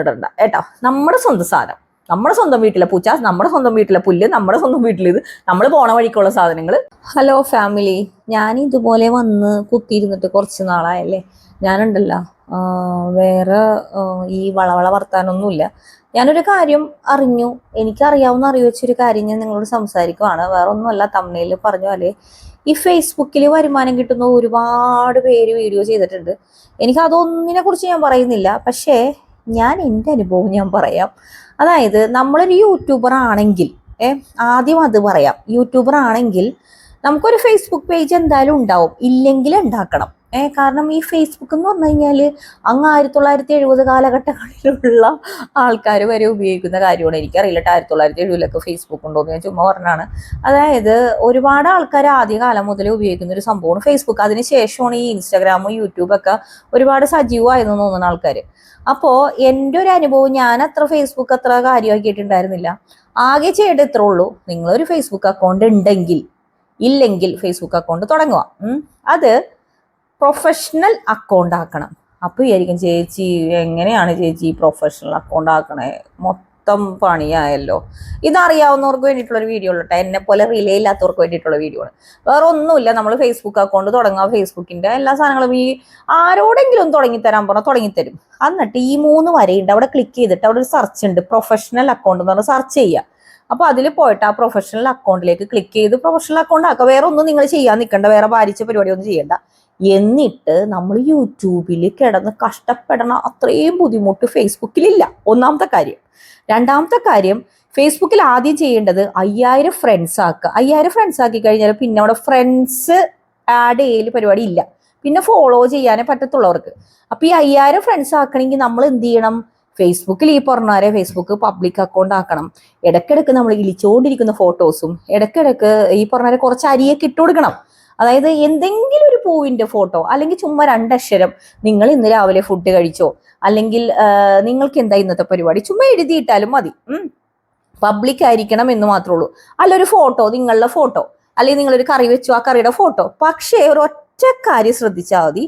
ഇടണ്ട കേട്ടോ? നമ്മുടെ സ്വന്തം സാധനം. നമ്മുടെ സ്വന്തം വീട്ടിലെ പൂച്ച നമ്മുടെ സ്വന്തം വീട്ടിലെ പുല്ല് നമ്മുടെ സ്വന്തം വീട്ടിൽ ഇത്. നമ്മൾ പോണ വഴിക്കുള്ള സാധനങ്ങൾ ഹലോ ഫാമിലി ഞാൻ ഇതുപോലെ വന്ന് കുത്തിയിരുന്നിട്ട് കുറച്ച് നാളായല്ലേ? ഞാനുണ്ടല്ലോ. വേറെ ഈ വളവള വർത്താനൊന്നുമില്ല. ഞാനൊരു കാര്യം അറിഞ്ഞു. എനിക്കറിയാവുന്ന അറിയിച്ചൊരു കാര്യം ഞാൻ നിങ്ങളോട് സംസാരിക്കുവാണ്. വേറെ ഒന്നുമല്ല തമ്മനയിൽ പറഞ്ഞ പോലെ. ഈ ഫേസ്ബുക്കിൽ വരുമാനം കിട്ടുന്ന ഒരുപാട് പേര് വീഡിയോ ചെയ്തിട്ടുണ്ട്. എനിക്ക് അതൊന്നിനെ കുറിച്ച് ഞാൻ പറയുന്നില്ല. പക്ഷേ ഞാൻ എന്റെ അനുഭവം ഞാൻ പറയാം. അതായത് നമ്മളൊരു യൂട്യൂബർ ആണെങ്കിൽ ആദ്യം അത് പറയാം. യൂട്യൂബർ ആണെങ്കിൽ നമുക്കൊരു ഫേസ്ബുക്ക് പേജ് എന്തായാലും ഉണ്ടാവും. ഇല്ലെങ്കിൽ ഉണ്ടാക്കണം. കാരണം ഈ ഫേസ്ബുക്ക് എന്ന് പറഞ്ഞു കഴിഞ്ഞാൽ അങ്ങ് ആയിരത്തി തൊള്ളായിരത്തി എഴുപത് കാലഘട്ടങ്ങളിലുള്ള ആൾക്കാർ വരെ ഉപയോഗിക്കുന്ന കാര്യമാണ്. എനിക്കറിയില്ല ആയിരത്തി തൊള്ളായിരത്തി എഴുപതിലൊക്കെ ഫേസ്ബുക്ക് ഉണ്ടോ എന്ന് ഞാൻ ചുമ്മാ പറഞ്ഞാണ് അതായത് ഒരുപാട് ആൾക്കാർ ആദ്യകാലം മുതലേ ഉപയോഗിക്കുന്ന ഒരു സംഭവമാണ് ഫേസ്ബുക്ക് അതിന് ശേഷമാണ് ഈ ഇൻസ്റ്റാഗ്രാമും യൂട്യൂബൊക്കെ ഒരുപാട് സജീവമായത് തോന്നുന്ന ആൾക്കാർ അപ്പോൾ എന്റെ ഒരു അനുഭവം ഞാൻ അത്ര ഫേസ്ബുക്ക് അത്ര കാര്യമാക്കിയിട്ടുണ്ടായിരുന്നില്ല. ആകെ ചെയ്യേണ്ടത് ഇത്രേ ഉള്ളൂ. നിങ്ങളൊരു ഫേസ്ബുക്ക് അക്കൗണ്ട് ഉണ്ടെങ്കിൽ ഇല്ലെങ്കിൽ ഫേസ്ബുക്ക് അക്കൗണ്ട് തുടങ്ങുക. അത് പ്രൊഫഷണൽ അക്കൗണ്ട് ആക്കണം. അപ്പോൾ വിചാരിക്കും ചേച്ചി എങ്ങനെയാണ് ചേച്ചി പ്രൊഫഷണൽ അക്കൗണ്ട് ആക്കണേ? മൊത്തം പണിയായല്ലോ. ഇതറിയാവുന്നവർക്ക് വേണ്ടിയിട്ടുള്ള വീഡിയോ വീഡിയോ കേട്ടോ എന്നെ പോലെ റിലേ ഇല്ലാത്തവർക്ക് വേണ്ടിയിട്ടുള്ള വീഡിയോ ആണ്. വേറെ ഒന്നുമില്ല. നമ്മൾ ഫേസ്ബുക്ക് അക്കൗണ്ട് തുടങ്ങുക ഫേസ്ബുക്കിന്റെ എല്ലാ സാധനങ്ങളും ഈ ആരോടെങ്കിലും തുടങ്ങി തരാൻ പറഞ്ഞാൽ തുടങ്ങിത്തരും. എന്നിട്ട് ഈ മൂന്ന് വരയുണ്ട്. അവിടെ ക്ലിക്ക് ചെയ്തിട്ട് അവിടെ ഒരു സെർച്ച് ഉണ്ട്. പ്രൊഫഷണൽ അക്കൗണ്ട് എന്ന് പറഞ്ഞാൽ സെർച്ച് ചെയ്യുക അപ്പോൾ അതിൽ പോയിട്ട് ആ പ്രൊഫഷണൽ അക്കൗണ്ടിലേക്ക് ക്ലിക്ക് ചെയ്ത് പ്രൊഫഷണൽ അക്കൗണ്ട് ആക്കുക വേറെ ഒന്നും നിങ്ങൾ ചെയ്യാൻ നിൽക്കേണ്ട. വേറെ ഭാരിച്ച പരിപാടി ഒന്നും ചെയ്യണ്ട. എന്നിട്ട് നമ്മൾ യൂട്യൂബിൽ കിടന്ന് കഷ്ടപ്പെടണ അത്രയും ബുദ്ധിമുട്ട് ഫേസ്ബുക്കിലില്ല. ഒന്നാമത്തെ കാര്യം. രണ്ടാമത്തെ കാര്യം ഫേസ്ബുക്കിൽ ആദ്യം ചെയ്യേണ്ടത് അയ്യായിരം ഫ്രണ്ട്സ് ആക്കുക. അയ്യായിരം ഫ്രണ്ട്സ് ആക്കി കഴിഞ്ഞാൽ പിന്നെ അവിടെ ഫ്രണ്ട്സ് ആഡ് ചെയ്യൽ പരിപാടി ഇല്ല. പിന്നെ ഫോളോ ചെയ്യാനേ പറ്റത്തുള്ളവർക്ക്. അപ്പൊ ഈ അയ്യായിരം ഫ്രണ്ട്സ് ആക്കണമെങ്കിൽ നമ്മൾ എന്ത് ചെയ്യണം? ഫേസ്ബുക്കിൽ ഈ പറഞ്ഞാരെ ഫേസ്ബുക്ക് പബ്ലിക് അക്കൗണ്ട് ആക്കണം. ഇടയ്ക്കിടയ്ക്ക് നമ്മൾ ഇളിച്ചുകൊണ്ടിരിക്കുന്ന ഫോട്ടോസും ഇടയ്ക്കിടയ്ക്ക് ഈ പറഞ്ഞാരെ കുറച്ച് അരിയൊക്കെ ഇട്ട് കൊടുക്കണം. അതായത് എന്തെങ്കിലും ഒരു പൂവിന്റെ ഫോട്ടോ അല്ലെങ്കിൽ ചുമ്മാ രണ്ടക്ഷരം നിങ്ങൾ ഇന്ന് രാവിലെ ഫുഡ് കഴിച്ചോ അല്ലെങ്കിൽ നിങ്ങൾക്ക് എന്താ ഇന്നത്തെ പരിപാടി? ചുമ്മാ എഴുതിയിട്ടാലും മതി. പബ്ലിക് ആയിരിക്കണം എന്ന് മാത്രമേ ഉള്ളൂ. അല്ല ഒരു ഫോട്ടോ നിങ്ങളുടെ ഫോട്ടോ അല്ലെങ്കിൽ നിങ്ങളൊരു കറി വെച്ചു ആ കറിയുടെ ഫോട്ടോ. പക്ഷേ ഒരു ഒറ്റ കാര്യം ശ്രദ്ധിച്ചാൽ മതി.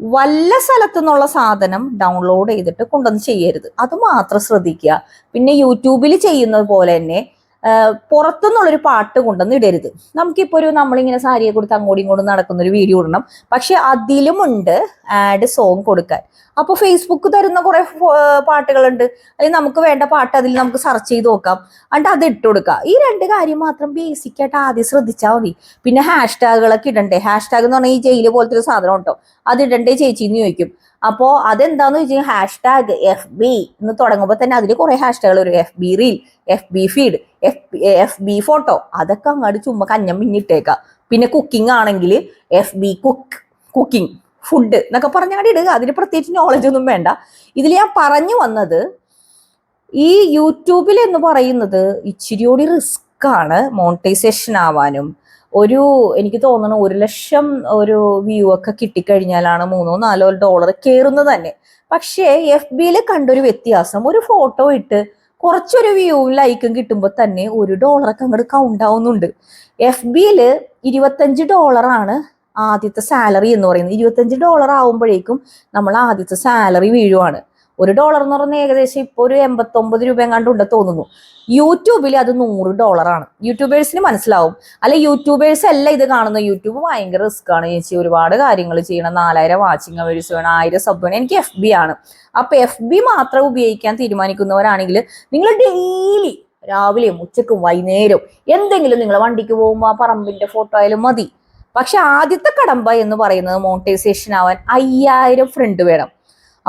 വല്ല സ്ഥലത്തു നിന്നുള്ള സാധനം ഡൗൺലോഡ് ചെയ്തിട്ട് കൊണ്ടുവന്ന് ചെയ്യരുത്. അത് മാത്രം ശ്രദ്ധിക്കുക. പിന്നെ യൂട്യൂബിൽ ചെയ്യുന്നത് പോലെ തന്നെ പുറത്തുനിന്നുള്ളൊരു പാട്ട് കൊണ്ടുവന്ന് ഇടരുത്. നമുക്കിപ്പോൾ ഒരു നമ്മളിങ്ങനെ സാരിയെ കൊടുത്ത് അങ്ങോട്ടും ഇങ്ങോട്ടും നടക്കുന്ന ഒരു വീഡിയോ ഇടണം. പക്ഷെ അതിലുമുണ്ട് ആഡ് സോങ് കൊടുക്കാൻ. അപ്പോൾ ഫേസ്ബുക്ക് തരുന്ന കുറെ പാട്ടുകളുണ്ട്. അല്ലെങ്കിൽ നമുക്ക് വേണ്ട പാട്ട് അതിൽ നമുക്ക് സെർച്ച് ചെയ്ത് നോക്കാം. എന്നിട്ട് അത് ഇട്ട് കൊടുക്കുക ഈ രണ്ട് കാര്യം മാത്രം ബേസിക് ആയിട്ട് ആദ്യം ശ്രദ്ധിച്ചാൽ മതി. പിന്നെ ഹാഷ് ടാഗുകളൊക്കെ ഇടണ്ടേ? ഹാഷ് ടാഗ് എന്ന് പറഞ്ഞാൽ ഈ ജയിൽ പോലത്തെ ഒരു സാധനം ഉണ്ടോ? അത് ഇടണ്ടേ ചേച്ചി എന്ന് ചോദിക്കും. അപ്പോൾ അതെന്താന്ന് വെച്ചാൽ ഹാഷ് ടാഗ് എഫ് ബി എന്ന് തുടങ്ങുമ്പോൾ തന്നെ അതിൽ കുറെ ഹാഷ് ടാഗുകൾ വരും. F B reel F B feed F F B photo അതൊക്കെ അങ്ങോട്ട് ചുമ്മാ കഞ്ഞം പിന്നിട്ടേക്കാം പിന്നെ കുക്കിംഗ് ആണെങ്കിൽ F B cook cooking food എന്നൊക്കെ പറഞ്ഞാടി ഇടുക. അതിന് പ്രത്യേകിച്ച് നോളജ് ഒന്നും വേണ്ട. ഇതിൽ ഞാൻ പറഞ്ഞു വന്നത് ഈ യൂട്യൂബിൽ എന്ന് പറയുന്നത് ഇച്ചിരിയോടി റിസ്ക് ആണ് മോണിറ്റൈസേഷൻ ആവാനും. ഒരു എനിക്ക് തോന്നുന്നു ഒരു ലക്ഷം ഒരു വ്യൂ ഒക്കെ കിട്ടിക്കഴിഞ്ഞാലാണ് മൂന്നോ നാലോ ഡോളർ കയറുന്നത് തന്നെ. പക്ഷേ എഫ് ബിയിൽ കണ്ടൊരു വ്യത്യാസം. ഒരു ഫോട്ടോ ഇട്ട് കുറച്ചൊരു വ്യൂവും ലൈക്കും കിട്ടുമ്പോൾ തന്നെ ഒരു ഡോളറൊക്കെ അങ്ങോട്ട് കൗണ്ട് ആവുന്നുണ്ട്. എഫ് ബിയിൽ ഇരുപത്തഞ്ച് ഡോളറാണ് ആദ്യത്തെ സാലറി എന്ന് പറയുന്നത്. ഇരുപത്തഞ്ച് ഡോളർ ആവുമ്പോഴേക്കും നമ്മൾ ആദ്യത്തെ സാലറി വീഴുവാണ്. ഒരു ഡോളർ എന്ന് പറഞ്ഞാൽ ഏകദേശം ഇപ്പോൾ ഒരു എൺപത്തൊമ്പത് രൂപ എങ്ങാണ്ട് തോന്നുന്നു. യൂട്യൂബിൽ അത് നൂറ് ഡോളറാണ് യൂട്യൂബേഴ്സിന് മനസ്സിലാവും. അല്ലെ യൂട്യൂബേഴ്സ് അല്ല ഇത് കാണുന്ന. യൂട്യൂബ് ഭയങ്കര റിസ്ക് ആണ് ചേച്ചി. ഒരുപാട് കാര്യങ്ങൾ ചെയ്യണം. നാലായിരം വാച്ചിങ് അവേഴ്സ് വേണം. ആയിരം സബ് വേണം. എനിക്ക് എഫ് ബി ആണ്. അപ്പൊ എഫ് ബി മാത്രം ഉപയോഗിക്കാൻ തീരുമാനിക്കുന്നവരാണെങ്കിൽ നിങ്ങൾ ഡെയിലി രാവിലെയും ഉച്ചക്കും വൈകുന്നേരവും എന്തെങ്കിലും നിങ്ങൾ വണ്ടിക്ക് പോകുമ്പോൾ ആ പറമ്പിന്റെ ഫോട്ടോ ആയാലും മതി. പക്ഷെ ആദ്യത്തെ കടമ്പ എന്ന് പറയുന്നത് മോണിറ്റൈസേഷൻ ആവാൻ അയ്യായിരം ഫ്രണ്ട് വേണം.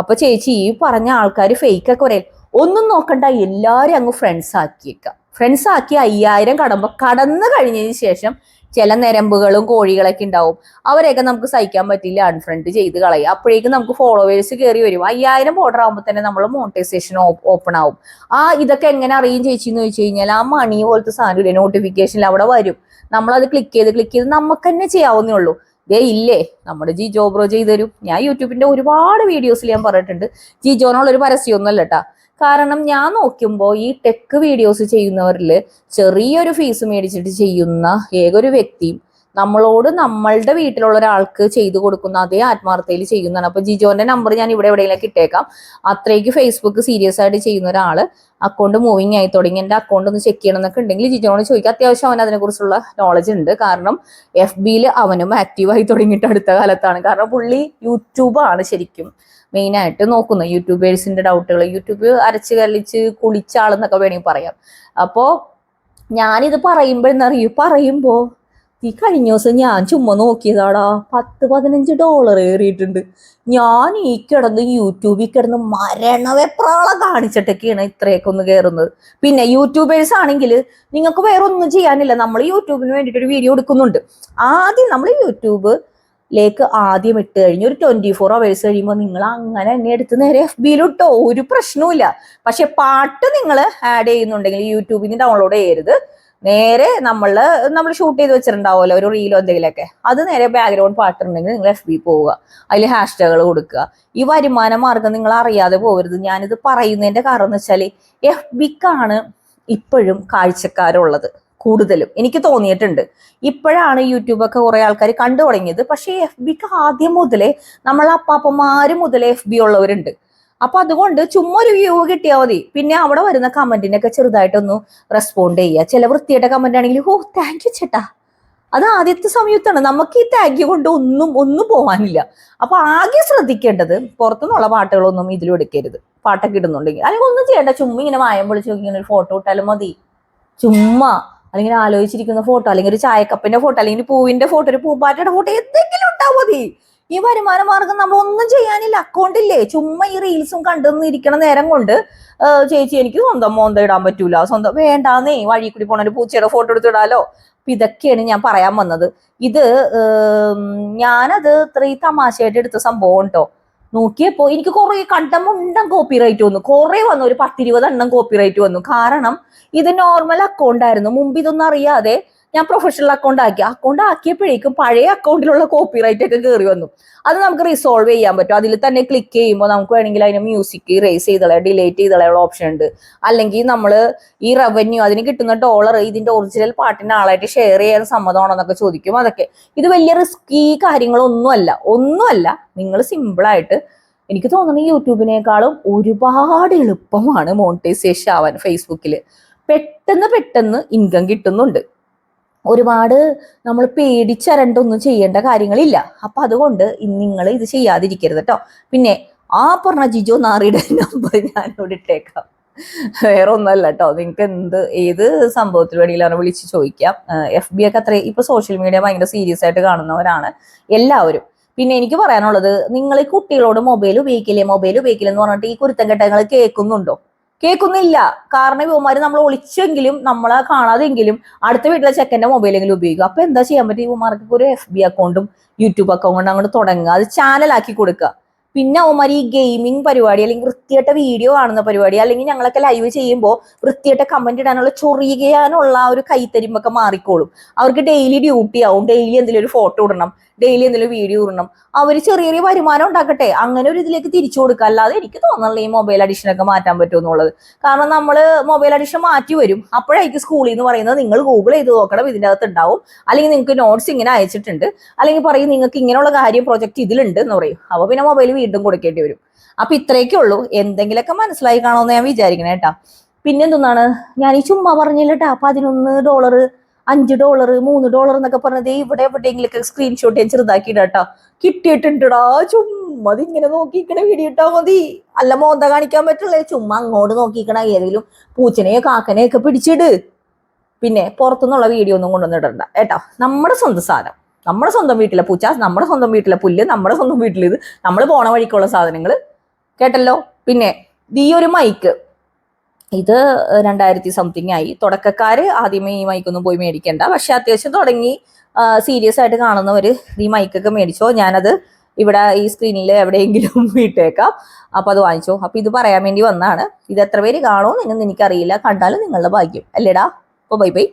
അപ്പൊ ചേച്ചി ഈ പറഞ്ഞ ആൾക്കാർ ഫേക്ക് ഒക്കെ പറയും ഒന്നും നോക്കണ്ട എല്ലാവരും അങ്ങ് ഫ്രണ്ട്സ് ആക്കിയേക്കാം. ഫ്രണ്ട്സ് ആക്കി അയ്യായിരം കടമ്പ കടന്നു കഴിഞ്ഞതിന് ശേഷം ചില നരമ്പുകളും കോഴികളൊക്കെ ഉണ്ടാവും. അവരെയൊക്കെ നമുക്ക് സഹിക്കാൻ പറ്റില്ല അൺഫ്രണ്ട് ചെയ്ത് കളയും. അപ്പോഴേക്കും നമുക്ക് ഫോളോവേഴ്സ് കയറി വരും. അയ്യായിരം ബോർഡർ ആകുമ്പോൾ തന്നെ നമ്മൾ മോണിറ്റൈസേഷൻ ഓപ്പൺ ആവും. ആ ഇതൊക്കെ എങ്ങനെ അറിയും ചേച്ചി എന്ന് ചോദിച്ചു കഴിഞ്ഞാൽ ആ മണി പോലത്തെ സാധനം നോട്ടിഫിക്കേഷനിൽ അവിടെ വരും. നമ്മളത് ക്ലിക്ക് ചെയ്ത് ക്ലിക്ക് ചെയ്ത് നമുക്ക് തന്നെ ചെയ്യാവുന്നേ ഉള്ളൂ. ദേ ഇല്ലേ നമ്മുടെ ജിജോ ബ്രോ ചെയ്തു തരും. ഞാൻ യൂട്യൂബിന്റെ ഒരുപാട് വീഡിയോസിൽ ഞാൻ പറഞ്ഞിട്ടുണ്ട്. ജി ജിജോനുള്ള ഒരു പരസ്യമൊന്നുമല്ല കേട്ടാ കാരണം ഞാൻ നോക്കുമ്പോൾ ഈ ടെക് വീഡിയോസ് ചെയ്യുന്നവരിൽ ചെറിയൊരു ഫീസ് മേടിച്ചിട്ട് ചെയ്യുന്ന ഏകൊരു വ്യക്തിയും നമ്മളോട് നമ്മളുടെ വീട്ടിലുള്ള ഒരാൾക്ക് ചെയ്തു കൊടുക്കുന്ന അതേ ആത്മാർത്ഥതയിൽ ചെയ്യുന്നതാണ്. അപ്പൊ ജിജോന്റെ നമ്പർ ഞാൻ ഇവിടെ എവിടെയെങ്കിലും ഇട്ടേക്കാം. അത്രയ്ക്ക് ഫേസ്ബുക്ക് സീരിയസ് ആയിട്ട് ചെയ്യുന്ന ഒരാൾ അക്കൗണ്ട് മൂവിങ് ആയി തുടങ്ങി. എന്റെ അക്കൗണ്ട് ഒന്ന് ചെക്ക് ചെയ്യണം എന്നൊക്കെ ഉണ്ടെങ്കിൽ ജിജോനോട് ചോദിക്കാം. അത്യാവശ്യം അവൻ അതിനെക്കുറിച്ചുള്ള നോളജ് ഉണ്ട്. കാരണം എഫ് ബിയിൽ അവനും ആക്റ്റീവായി തുടങ്ങിയിട്ട് അടുത്ത കാലത്താണ്. കാരണം പുള്ളി യൂട്യൂബാണ് ശരിക്കും മെയിനായിട്ട് നോക്കുന്നത്. യൂട്യൂബേഴ്സിന്റെ ഡൗട്ടുകൾ യൂട്യൂബ് അരച്ച് കലിച്ച് കുളിച്ച ആളെന്നൊക്കെ വേണമെങ്കിൽ പറയാം. അപ്പോ ഞാനിത് പറയുമ്പോഴെന്നറിയൂ? പറയുമ്പോ ഈ കഴിഞ്ഞ ദിവസം ഞാൻ ചുമ്മാ നോക്കിയതാടാ. പത്ത് പതിനഞ്ച് ഡോളർ ഏറിയിട്ടുണ്ട്. ഞാൻ ഈ കിടന്ന് യൂട്യൂബിൽ കിടന്ന് മരണവെപ്രാളം കാണിച്ചിട്ടൊക്കെയാണ് ഇത്രയൊക്കെ ഒന്ന് കയറുന്നത്. പിന്നെ യൂട്യൂബേഴ്സ് ആണെങ്കിൽ നിങ്ങൾക്ക് വേറെ ഒന്നും ചെയ്യാനില്ല. നമ്മൾ യൂട്യൂബിന് വേണ്ടിയിട്ട് ഒരു വീഡിയോ എടുക്കുന്നുണ്ട്. ആദ്യം നമ്മൾ യൂട്യൂബ് ലേക്ക് ആദ്യം ഇട്ട് കഴിഞ്ഞ് ഒരു ട്വന്റി ഫോർ അവേഴ്സ് കഴിയുമ്പോൾ നിങ്ങൾ അങ്ങനെ തന്നെ എടുത്ത് നേരെ എഫ് ബിയിൽ ഇട്ടോ. ഒരു പ്രശ്നവുമില്ല. പക്ഷെ പാട്ട് നിങ്ങൾ ആഡ് ചെയ്യുന്നുണ്ടെങ്കിൽ യൂട്യൂബിൽ നിന്ന് ഡൗൺലോഡ് ചെയ്യരുത്. നേരെ നമ്മൾ നമ്മൾ ഷൂട്ട് ചെയ്ത് വെച്ചിട്ടുണ്ടാവുമല്ലോ ഒരു റീലോ എന്തെങ്കിലുമൊക്കെ. അത് നേരെ ബാക്ക്ഗ്രൗണ്ട് പാട്ടുണ്ടെങ്കിൽ നിങ്ങൾ എഫ് ബി പോവുക. അതിൽ ഹാഷ്ടാഗുകൾ കൊടുക്കുക. ഈ വരുമാന മാർഗം നിങ്ങൾ അറിയാതെ പോകരുത്. ഞാനിത് പറയുന്നതിന്റെ കാരണം എന്ന് വെച്ചാൽ എഫ് ബിക്കാണ് ഇപ്പോഴും കാഴ്ചക്കാരുള്ളത് കൂടുതലും. എനിക്ക് തോന്നിയിട്ടുണ്ട്. ഇപ്പോഴാണ് യൂട്യൂബൊക്കെ കുറെ ആൾക്കാർ കണ്ടു തുടങ്ങിയത്. പക്ഷേ എഫ് ബിക്ക് ആദ്യം മുതലേ നമ്മളെ അപ്പാപ്പന്മാര് മുതലേ എഫ് ബി ഉള്ളവരുണ്ട്. അപ്പൊ അതുകൊണ്ട് ചുമ്മാ ഒരു വ്യൂ കിട്ടിയാൽ മതി. പിന്നെ അവിടെ വരുന്ന കമന്റിനൊക്കെ ചെറുതായിട്ടൊന്ന് റെസ്പോണ്ട് ചെയ്യുക. ചില വൃത്തിയുടെ കമന്റ് ആണെങ്കിൽ ഓ താങ്ക് യു ചേട്ടാ. അത് ആദ്യത്തെ സമയത്താണ്. നമുക്ക് ഈ താങ്ക് യു കൊണ്ട് ഒന്നും ഒന്നും പോകാനില്ല അപ്പൊ ആകെ ശ്രദ്ധിക്കേണ്ടത് പുറത്തുനിന്നുള്ള പാട്ടുകളൊന്നും ഇതിലും എടുക്കരുത്. പാട്ടൊക്കെ ഇടുന്നുണ്ടെങ്കിൽ. അല്ലെങ്കിൽ ഒന്നും ചെയ്യേണ്ട. ചുമ്മാ ഇങ്ങനെ വായം പൊളിച്ച് നോക്കി ഫോട്ടോ ഇട്ടാലും മതി. ചുമ്മാ. അല്ലെങ്കിൽ ആലോചിച്ചിരിക്കുന്ന ഫോട്ടോ അല്ലെങ്കിൽ ഒരു ചായക്കപ്പിന്റെ ഫോട്ടോ അല്ലെങ്കിൽ പൂവിന്റെ ഫോട്ടോ ഒരു പൂമ്പാറ്റയുടെ ഫോട്ടോ എന്തെങ്കിലും ഉണ്ടാവും മതി. ഈ വരുമാന മാർഗം നമ്മൾ ഒന്നും ചെയ്യാനില്ല. അക്കൗണ്ട് ഇല്ലേ? ചുമ്മാ ഈ റീൽസും കണ്ടെന്ന് നേരം കൊണ്ട് ചേച്ചി എനിക്ക് സ്വന്തം മോന്ത ഇടാൻ പറ്റൂല. സ്വന്തം വേണ്ടാന്നേ. വഴി കൂടി പോണ ഒരു പൂച്ചയുടെ ഫോട്ടോ എടുത്തിടാലോ അപ്പൊ ഇതൊക്കെയാണ് ഞാൻ പറയാൻ വന്നത്. ഇത് ഞാനത് ഇത്രയും തമാശയായിട്ട് എടുത്ത സംഭവം കേട്ടോ നോക്കിയപ്പോ എനിക്ക് കുറെ കണ്ടമുണ്ടം കോപ്പി റൈറ്റ് വന്നു. കുറെ വന്നു. ഒരു പത്തിരുപത് എണ്ണം കോപ്പി റൈറ്റ് വന്നു. കാരണം ഇത് നോർമൽ അക്കൗണ്ട് ആയിരുന്നു. മുമ്പ് ഇതൊന്നും അറിയാതെ ഞാൻ പ്രൊഫഷണൽ അക്കൗണ്ട് ആക്കി. അക്കൗണ്ട് ആക്കിയപ്പോഴേക്കും പഴയ അക്കൗണ്ടിലുള്ള കോപ്പി റൈറ്റ് ഒക്കെ കയറി വന്നു. അത് നമുക്ക് റിസോൾവ് ചെയ്യാൻ പറ്റും. അതിൽ തന്നെ ക്ലിക്ക് ചെയ്യുമ്പോൾ നമുക്ക് വേണമെങ്കിൽ അതിന് മ്യൂസിക് റേസ് ചെയ്തളെ ഡിലേറ്റ് ചെയ്തളയുള്ള ഓപ്ഷൻ ഉണ്ട്. അല്ലെങ്കിൽ നമ്മൾ ഈ റവന്യൂ അതിന് കിട്ടുന്ന ഡോളർ ഇതിന്റെ ഒറിജിനൽ പാട്ടിന് ആളായിട്ട് ഷെയർ ചെയ്യാൻ സമ്മതമാണോ എന്നൊക്കെ ചോദിക്കും അതൊക്കെ. ഇത് വലിയ റിസ്കി കാര്യങ്ങളൊന്നുമല്ല. ഒന്നുമല്ല. നിങ്ങൾ സിമ്പിളായിട്ട് എനിക്ക് തോന്നുന്നു യൂട്യൂബിനേക്കാളും ഒരുപാട് എളുപ്പമാണ് മോണിറ്റൈസേഷൻ ആവാൻ ഫേസ്ബുക്കിൽ പെട്ടെന്ന് പെട്ടെന്ന് ഇൻകം കിട്ടുന്നുണ്ട്. ഒരുപാട് നമ്മൾ പേടിച്ചരണ്ടൊന്നും ചെയ്യേണ്ട കാര്യങ്ങളില്ല. അപ്പൊ അതുകൊണ്ട് നിങ്ങൾ ഇത് ചെയ്യാതിരിക്കരുത് കേട്ടോ പിന്നെ ആ പറഞ്ഞ ജിജോ നാറിയുടെ നമ്പർ ഞാനിവിടെ ഇട്ടേക്കാം. വേറെ ഒന്നല്ല കേട്ടോ നിങ്ങൾക്ക് എന്ത് ഏത് സംഭവത്തിന് വേണ്ടിയിലാണ് വിളിച്ച് ചോദിക്കാം. എഫ് ബി ഒക്കെ അത്ര ഇപ്പൊ സോഷ്യൽ മീഡിയ ഭയങ്കര സീരിയസ് ആയിട്ട് കാണുന്നവരാണ് എല്ലാവരും. പിന്നെ എനിക്ക് പറയാനുള്ളത് നിങ്ങൾ ഈ കുട്ടികളോട് മൊബൈൽ ഉപയോഗിക്കില്ലേ? മൊബൈൽ ഉപയോഗിക്കില്ലെന്ന് പറഞ്ഞിട്ട് ഈ കുരുത്തം ഘട്ടങ്ങൾ കേൾക്കുന്നുണ്ടോ? കേൾക്കുന്നില്ല. കാരണം ഇവന്മാര് നമ്മൾ ഒളിച്ചെങ്കിലും നമ്മളെ കാണാതെങ്കിലും അടുത്ത വീട്ടിലെ ചെക്കന്റെ മൊബൈലെങ്കിലും ഉപയോഗിക്കും. അപ്പൊ എന്താ ചെയ്യാൻ പറ്റും? ഇവന്മാർക്ക് ഒരു എഫ് ബി അക്കൗണ്ടും യൂട്യൂബ് അക്കൗണ്ടും അങ്ങോട്ട് തുടങ്ങുക. അത് ചാനലാക്കി കൊടുക്കുക. പിന്നെ അവന്മാർ ഈ ഗെയിമിംഗ് പരിപാടി അല്ലെങ്കിൽ വൃത്തിയായിട്ട വീഡിയോ കാണുന്ന പരിപാടി അല്ലെങ്കിൽ ഞങ്ങളൊക്കെ ലൈവ് ചെയ്യുമ്പോൾ വൃത്തിയായിട്ട കമന്റ് ഇടാനുള്ള ചൊറിയാനുള്ള ഒരു കൈത്തരിമ്പൊക്കെ മാറിക്കോളും. അവർക്ക് ഡെയിലി ഡ്യൂട്ടി ആവും. ഡെയിലി എന്തെങ്കിലും ഒരു ഫോട്ടോ ഇടണം. ഡെയിലി എന്തെങ്കിലും വീഡിയോ ഇടണം. അവർ ചെറിയ ചെറിയ വരുമാനം ഉണ്ടാക്കട്ടെ. അങ്ങനെ ഒരു ഇതിലേക്ക് തിരിച്ചു കൊടുക്കുക. അല്ലാതെ എനിക്ക് തോന്നുന്നില്ല ഈ മൊബൈൽ അഡിഷൻ ഒക്കെ മാറ്റാൻ പറ്റും എന്നുള്ളത്. കാരണം നമ്മൾ മൊബൈൽ അഡിഷൻ മാറ്റി വരും. അപ്പോഴായിരിക്കും സ്കൂളിൽ നിന്ന് പറയുന്നത് നിങ്ങൾ ഗൂഗിൾ ചെയ്ത് നോക്കണം. ഇതിന്റെ അകത്ത് ഉണ്ടാവും. അല്ലെങ്കിൽ നിങ്ങൾക്ക് നോട്ട്സ് ഇങ്ങനെ അയച്ചിട്ടുണ്ട്. അല്ലെങ്കിൽ പറയും നിങ്ങൾക്ക് ഇങ്ങനെയുള്ള കാര്യം പ്രൊജക്ട് ഇതിലുണ്ട് എന്ന് പറയും. അപ്പോൾ പിന്നെ മൊബൈൽ വീണ്ടും കൊടുക്കേണ്ടി വരും. അപ്പൊ ഇത്രയൊക്കെ ഉള്ളൂ. എന്തെങ്കിലുമൊക്കെ മനസ്സിലായി കാണുമെന്ന് ഞാൻ വിചാരിക്കണേ കേട്ടാ. പിന്നെ എന്താണ് ഞാൻ ഈ ചുമ്മാ പറഞ്ഞില്ല കേട്ടാ പതിനൊന്ന് ഡോളർ അഞ്ച് ഡോളർ മൂന്ന് ഡോളർ എന്നൊക്കെ പറഞ്ഞത് ഇവിടെ എവിടെയെങ്കിലൊക്കെ സ്ക്രീൻഷോട്ട് ഞാൻ ചെറുതാക്കിയിടാ കേട്ടോ. കിട്ടിയിട്ടുണ്ടടാ. ചുമ്മാ ഇങ്ങനെ നോക്കിക്കണ വീഡിയോ ഇട്ടാ മതി. അല്ല മോന്ത കാണിക്കാൻ പറ്റുള്ളേ ചുമ്മാ അങ്ങോട്ട് നോക്കിക്കണ ഏതെങ്കിലും പൂച്ചനെയോ കാക്കനെയോ ഒക്കെ പിടിച്ചിട്. പിന്നെ പുറത്തുനിന്നുള്ള വീഡിയോ ഒന്നും കൊണ്ടുവന്നിടണ്ട. കേട്ടോ. നമ്മുടെ സ്വന്തം സാധനം. നമ്മുടെ സ്വന്തം വീട്ടിലെ പൂച്ച നമ്മുടെ സ്വന്തം വീട്ടിലെ പുല്ല് നമ്മുടെ സ്വന്തം വീട്ടിൽ ഇത് നമ്മൾ പോണ വഴിക്കുള്ള സാധനങ്ങൾ കേട്ടല്ലോ? പിന്നെ ഈ ഒരു മൈക്ക് ഇത് രണ്ടായിരത്തി സംതിങ് ആയി. തുടക്കക്കാർ ആദ്യമേ ഈ മൈക്കൊന്നും പോയി മേടിക്കേണ്ട. പക്ഷെ അത്യാവശ്യം തുടങ്ങി സീരിയസ് ആയിട്ട് കാണുന്നവർ ഈ മൈക്കൊക്കെ മേടിച്ചോ. ഞാനത് ഇവിടെ ഈ സ്ക്രീനിൽ എവിടെയെങ്കിലും ഇട്ടേക്കാം. അപ്പോൾ അത് വാങ്ങിച്ചോ. അപ്പോൾ ഇത് പറയാൻ വേണ്ടി വന്നാണ്. ഇത് എത്ര പേര് കാണുമോ എന്നൊന്നും എനിക്കറിയില്ല കണ്ടാലും നിങ്ങളുടെ ഭാഗ്യം. അല്ലേടാ? അപ്പോൾ ബൈ ബൈ